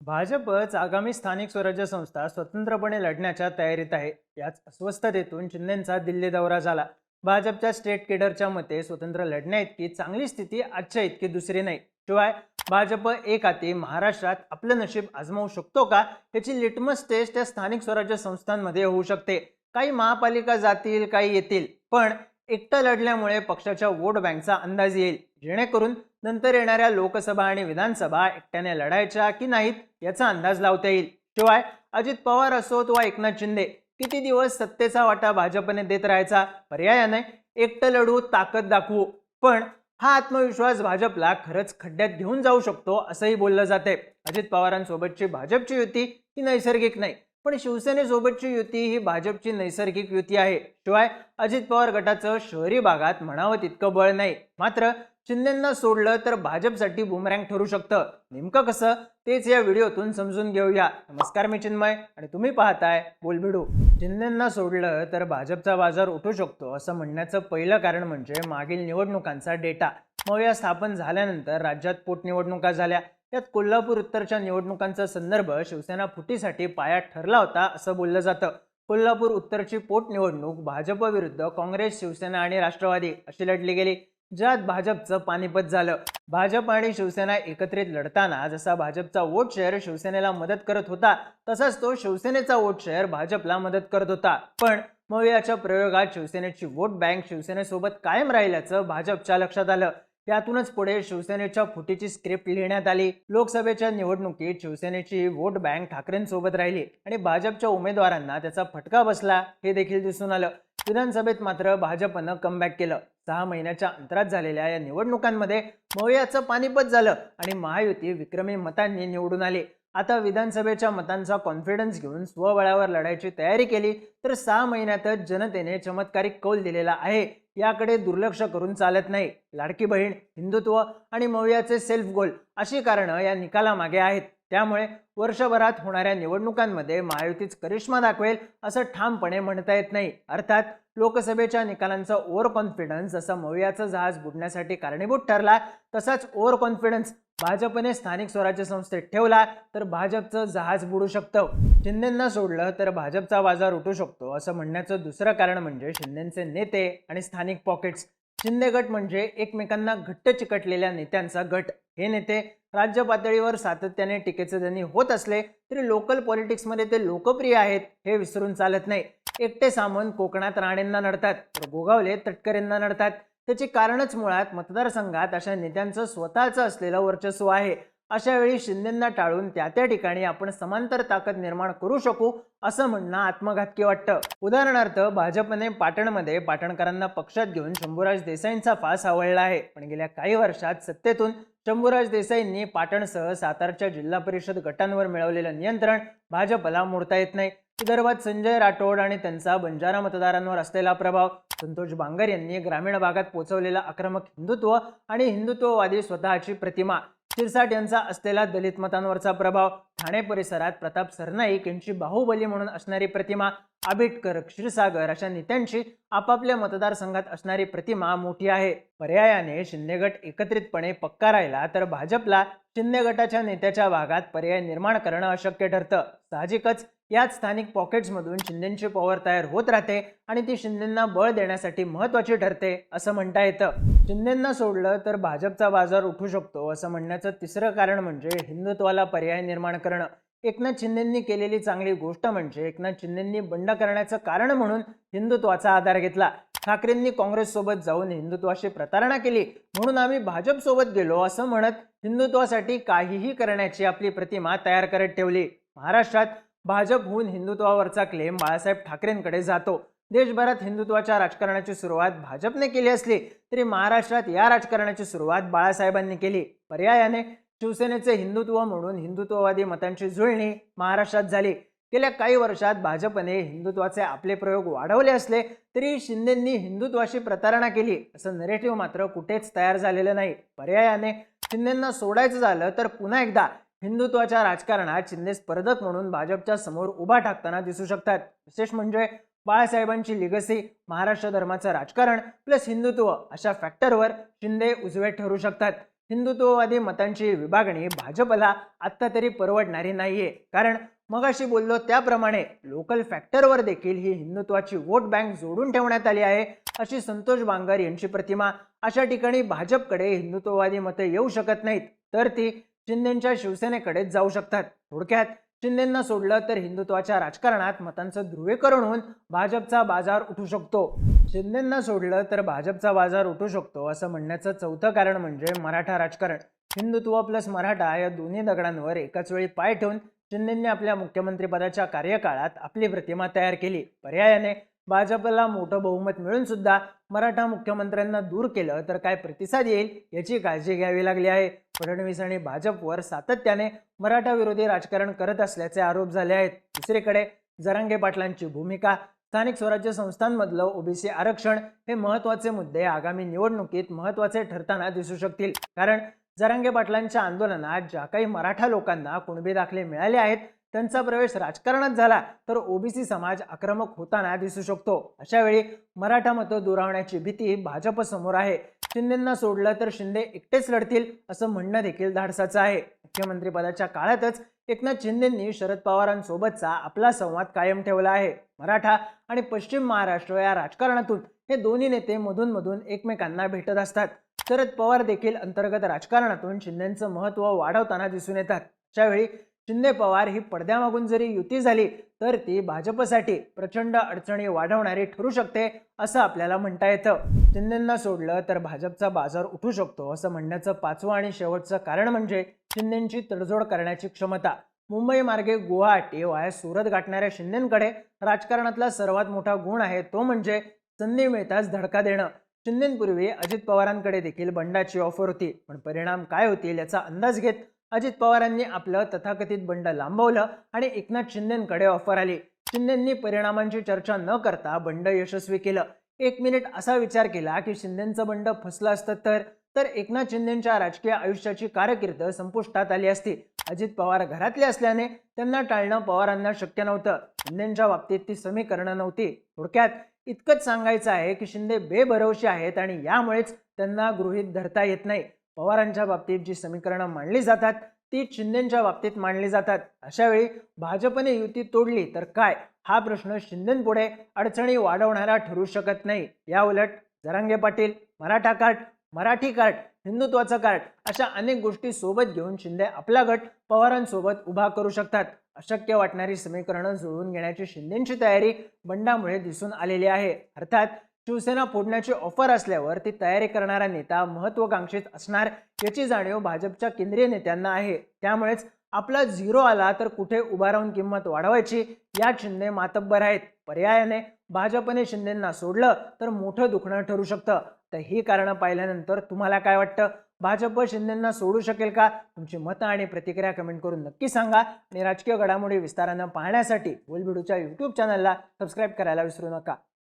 भाजपच आगामी स्थानिक स्वराज्य संस्था स्वतंत्रपणे लढण्याच्या तयारीत आहे. याच अस्वस्थतेतून शिंदेचा दिल्ली दौरा झाला. भाजपच्या स्टेट केडरच्या मते स्वतंत्र लढण्याइतकी चांगली स्थिती आजच्या इतकी दुसरी नाही. शिवाय भाजप एक हाती महाराष्ट्रात आपलं नशीब आजमावू शकतो का? याची लिटमस टेस्ट या स्थानिक स्वराज्य संस्थांमध्ये होऊ शकते. काही महापालिका जातील काही येतील. पण एकटं लढल्यामुळे पक्षाच्या वोट बँकचा अंदाज येईल. जेणेकरून नंतर येणाऱ्या लोकसभा आणि विधानसभा एकट्याने लढायच्या की नाहीत याचा अंदाज लावता येईल. शिवाय अजित पवार असोत वा एकनाथ शिंदे किती दिवस सत्तेचा वाटा भाजपने देत राहायचा? पर्यायाने एकटं लढू ताकद दाखवू. पण हा आत्मविश्वास भाजपला खरंच खड्ड्यात घेऊन जाऊ शकतो असंही बोललं जाते अजित पवारांसोबतची भाजपची युती ही नैसर्गिक नाही पण शिवसेनेसोबतची युती ही भाजपची नैसर्गिक युती आहे. शिवाय अजित पवार गटाचं शहरी भागात म्हणावं तितकं बळ नाही. मात्र शिंदेंना सोडलं तर भाजपसाठी बुमरँग ठरू शकतं. नेमकं कसं? तेच या व्हिडिओतून समजून घेऊया. नमस्कार मी चिन्मय आणि तुम्ही पाहताय बोलभिडू शिंदेंना सोडलं तर भाजपचा बाजार उठू शकतो असं म्हणण्याचं पहिलं कारण म्हणजे मागील निवडणुकांचा डेटा. मग स्थापन झाल्यानंतर राज्यात पोटनिवडणुका झाल्या. त्यात कोल्हापूर उत्तरच्या निवडणुकांचा संदर्भ शिवसेना फुटीसाठी पायात ठरला होता असं बोललं जातं. कोल्हापूर उत्तरची पोटनिवडणूक भाजप विरुद्ध काँग्रेस शिवसेना आणि राष्ट्रवादी अशी लढली गेली. ज्यात भाजपचं पानिपत झालं. भाजप आणि शिवसेना एकत्रित लढताना जसा भाजपचा वोट शेअर शिवसेनेला मदत करत होता तसाच तो शिवसेनेचा वोट शेअर भाजपला मदत करत होता. पण मग याच्या प्रयोगात शिवसेनेची वोट बँक शिवसेनेसोबत कायम राहिल्याचं भाजपच्या लक्षात आलं. त्यातूनच पुढे शिवसेनेच्या फुटीची स्क्रिप्ट लिहिण्यात आली. लोकसभेच्या निवडणुकीत शिवसेनेची वोट बँक ठाकरेंसोबत राहिली आणि भाजपच्या उमेदवारांना त्याचा फटका बसला हे देखील दिसून आलं. विधानसभेत मात्र भाजपनं कमबॅक केलं. सहा महिन्याच्या अंतरात झालेल्या या निवडणुकांमध्ये मौयाचं पानिपत झालं आणि महायुती विक्रमी मतांनी निवडून आली. आता विधानसभेच्या मतांचा कॉन्फिडन्स घेऊन स्वबळावर लढायची तयारी केली तर सहा महिन्यातच जनतेने चमत्कारिक कौल दिलेला आहे. याकडे दुर्लक्ष करून चालत नाही. लाडकी बहीण हिंदुत्व आणि मौयाचे सेल्फ गोल अशी कारणं या निकालामागे आहेत. त्यामुळे वर्षभरात होणाऱ्या निवडणुकांमध्ये महायुतीच करिश्मा दाखवेल असं ठामपणे म्हणता येत नाही. अर्थात लोकसभेच्या निकालांचा ओव्हर कॉन्फिडन्स जसा मौयाचं जहाज बुडण्यासाठी कारणीभूत ठरला तसाच ओव्हर कॉन्फिडन्स भाजपने स्थानिक स्वराज्य संस्थेत ठेवला तर भाजपचं जहाज बुडू शकतं. शिंदेंना सोडलं तर भाजपचा बाजार उठू शकतो असं म्हणण्याचं दुसरं कारण म्हणजे शिंदेचे नेते आणि स्थानिक पॉकेट्स. शिंदे गट म्हणजे एकमेकांना घट्ट चिकटलेल्या नेत्यांचा गट. हे नेते राज्य पातळीवर सातत्याने टीकेचे धनी होत असले तरी लोकल पॉलिटिक्समध्ये ते लोकप्रिय आहेत हे विसरून चालत नाही. एकटे सामंत कोकणात राणेंना नडतात तर गोगावले तटकरेंना नडतात. त्याची कारणच मुळात मतदारसंघात अशा नेत्यांचं स्वतःचं असलेलं वर्चस्व आहे. अशा वेळी शिंदेंना टाळून त्या त्या ठिकाणी आपण समांतर ताकद निर्माण करू शकू असं म्हणणं आत्मघातकी वाटतं. उदाहरणार्थ भाजपने पाटणमध्ये पाटणकरांना पक्षात घेऊन शंभूराज देसाईंचा फास आवळला आहे. पण गेल्या काही वर्षात सत्तेतून शंभूराज देसाईंनी पाटणसह सातारच्या जिल्हा परिषद गटांवर मिळवलेलं नियंत्रण भाजपला मोडता येत नाही. विदर्भात संजय राठोड आणि त्यांचा बंजारा मतदारांवर असलेला प्रभाव. संतोष बांगर यांनी ग्रामीण भागात पोचवलेला आक्रमक हिंदुत्व आणि हिंदुत्ववादी स्वतःची प्रतिमा. शिरसाट यांचा असलेला दलित मतांवरचा प्रभाव. ठाणे परिसरात प्रताप सरनाईक यांची बाहुबली म्हणून असणारी प्रतिमा. आबिटकर क्षीरसागर अशा नेत्यांची आपापल्या मतदारसंघात असणारी प्रतिमा मोठी आहे. पर्यायाने शिंदे गट एकत्रितपणे पक्का राहिला तर भाजपला शिंदे गटाच्या नेत्याच्या भागात पर्याय निर्माण करणं अशक्य ठरतं. साहजिकच याच स्थानिक पॉकेट्समधून शिंदेची पॉवर तयार होत राहते आणि ती शिंदेंना बळ देण्यासाठी महत्वाची ठरते असं म्हणता येतं. शिंदेंना सोडलं तर भाजपचा बाजार उठू शकतो असं म्हणण्याचं तिसरं कारण म्हणजे हिंदुत्वाला पर्याय निर्माण करणं. एकनाथ शिंदेंनी केलेली चांगली गोष्ट म्हणजे एकनाथ शिंदेंनी बंड करण्याचं कारण म्हणून हिंदुत्वाचा आधार घेतला. ठाकरेंनी काँग्रेससोबत जाऊन हिंदुत्वाशी प्रतारणा केली. म्हणून आम्ही भाजपसोबत गेलो असं म्हणत हिंदुत्वासाठी काहीही करण्याची आपली प्रतिमा तयार करत ठेवली. महाराष्ट्रात भाजपहून हिंदुत्वावरचा क्लेम बाळासाहेब ठाकरेंकडे जातो. देशभरात हिंदुत्वाच्या राजकारणाची सुरुवात भाजपने केली असली तरी महाराष्ट्रात या राजकारणाची सुरुवात बाळासाहेबांनी केली. पर्यायाने शिवसेनेचे हिंदुत्व म्हणून हिंदुत्ववादी मतांची जुळणी महाराष्ट्रात झाली. गेल्या काही वर्षात भाजपने हिंदुत्वाचे आपले प्रयोग वाढवले असले तरी शिंदेंनी हिंदुत्वाशी प्रतारणा केली असं नरेटिव्ह मात्र कुठेच तयार झालेलं नाही. पर्यायाने शिंदेंना सोडायचं झालं तर पुन्हा एकदा हिंदुत्वाच्या राजकारणात शिंदे स्पर्धक म्हणून भाजपच्या समोर उभा टाकताना दिसू शकतात. विशेष म्हणजे बाळासाहेबांची लिगसी महाराष्ट्र धर्माचं राजकारण प्लस हिंदुत्व अशा फॅक्टरवर शिंदे उजवे ठरू शकतात. हिंदुत्ववादी मतांची विभागणी भाजपला आत्ता तरी परवडणारी नाहीये. कारण मगाशी बोललो त्याप्रमाणे लोकल फॅक्टरवर देखील ही हिंदुत्वाची वोट बँक जोडून ठेवण्यात आली आहे अशी संतोष बांगर यांची प्रतिमा. अशा ठिकाणी भाजपकडे हिंदुत्ववादी मतं येऊ शकत नाहीत. तर ती शिंदेच्या शिवसेनेकडेच जाऊ शकतात. थोडक्यात शिंदेंना सोडलं तर हिंदुत्वाच्या राजकारणात मतांचं ध्रुवीकरण होऊन भाजपचा बाजार उठू शकतो. शिंदेंना सोडलं तर भाजपचा बाजार उठू शकतो असं म्हणण्याचं चौथं कारण म्हणजे मराठा राजकारण. हिंदुत्व प्लस मराठा या दोन्ही दगडांवर एकाच वेळी पाय ठेवून शिंदेंनी आपल्या मुख्यमंत्रीपदाच्या कार्यकाळात आपली प्रतिमा तयार केली. पर्यायाने भाजपला मोठं बहुमत मिळून सुद्धा मराठा मुख्यमंत्र्यांना दूर केलं तर काय प्रतिसाद येईल याची काळजी घ्यावी लागली आहे. फडणवीस आणि भाजपवर सातत्याने मराठा विरोधी राजकारण करत असल्याचे आरोप झाले आहेत. दुसरीकडे जरांगे पाटलांची भूमिका स्थानिक स्वराज्य संस्थांमधलं ओबीसी आरक्षण हे महत्त्वाचे मुद्दे आगामी निवडणुकीत महत्त्वाचे ठरताना दिसू शकतील. कारण जरांगे पाटलांच्या आंदोलनात ज्या काही मराठा लोकांना कुणबी दाखले मिळाले आहेत त्यांचा प्रवेश राजकारणात झाला तर ओबीसी समाज आक्रमक होताना दिसू शकतो. अशा वेळी मराठा मतं दुरावण्याची भीती भाजपसमोर आहे. शिंदेंना सोडलं तर शिंदे एकटेच लढतील असं म्हणणं देखील धाडसाचं आहे. मुख्यमंत्रीपदाच्या काळातच एकनाथ शिंदेंनी शरद पवारांसोबतचा आपला संवाद कायम ठेवला आहे. मराठा आणि पश्चिम महाराष्ट्र या राजकारणातून हे दोन्ही नेते मधून मधून एकमेकांना भेटत असतात. शरद पवार देखील अंतर्गत राजकारणातून शिंदेचं महत्त्व वाढवताना दिसून येतात. अशावेळी शिंदे पवार ही पडद्यामागून जरी युती झाली तर ती भाजपसाठी प्रचंड अडचणी वाढवणारी ठरू शकते असं आपल्याला म्हणता येतं. शिंदेंना सोडलं तर भाजपचा बाजार उठू शकतो असं म्हणण्याचं पाचवं आणि शेवटचं कारण म्हणजे शिंदेंची तडजोड करण्याची क्षमता. मुंबई मार्गे गुवाहाटी वाया सुरत गाठणाऱ्या शिंदेंकडे राजकारणातला सर्वात मोठा गुण आहे तो म्हणजे संधी मिळताच धडका देणं. शिंदेपूर्वी अजित पवारांकडे देखील बंडाची ऑफर होती पण परिणाम काय होतील याचा अंदाज घेत अजित पवारांनी आपलं तथाकथित बंड लांबवलं आणि एकनाथ शिंदेकडे ऑफर आली. शिंदेंनी परिणामांची चर्चा न करता बंड यशस्वी केलं. एक मिनिट असा विचार केला की शिंदेचं बंड फसलं असतं तर तर एकनाथ शिंदेच्या राजकीय आयुष्याची कारकीर्द संपुष्टात आली असती. अजित पवार घरातले असल्याने त्यांना टाळणं पवारांना शक्य नव्हतं. शिंदेच्या बाबतीत ती समीकरणं नव्हती. थोडक्यात इतकंच सांगायचं आहे की शिंदे बेभरवशी आहेत आणि यामुळेच त्यांना गृहीत धरता येत नाही. पवारांच्या बाबतीत जी समीकरणं मांडली जातात ती शिंदेच्या बाबतीत मांडली जातात. अशावेळी भाजपने युती तोडली तर काय? हा प्रश्न शिंदेपुढे अडचणी वाढवणारा ठरू शकत नाही. या उलट जरांगे पाटील मराठा कार्ट मराठी कार्ट हिंदुत्वाचं कार्ट अशा अनेक गोष्टी सोबत घेऊन शिंदे आपला गट पवारांसोबत उभा करू शकतात. अशक्य वाटणारी समीकरणं जुळवून घेण्याची शिंदेची तयारी बंडामुळे दिसून आलेली आहे. अर्थात शिवसेना फोडण्याची ऑफर असल्यावर ती तयारी करणारा नेता महत्वाकांक्षित असणार याची जाणीव भाजपच्या केंद्रीय नेत्यांना आहे. त्यामुळेच आपला झिरो आला तर कुठे उभा राहून किंमत वाढवायची या शिंदे मातब्बर आहेत. पर्यायाने भाजपने शिंदेंना सोडलं तर मोठं दुखणं ठरू शकतं. तर ही कारणं पाहिल्यानंतर तुम्हाला काय वाटतं? भाजप शिंदेंना सोडू शकेल का? तुमची मतं आणि प्रतिक्रिया कमेंट करून नक्की सांगा. आणि राजकीय घडामोडी विस्तारानं पाहण्यासाठी बोलबिडूच्या यूट्यूब चॅनलला सबस्क्राईब करायला विसरू नका.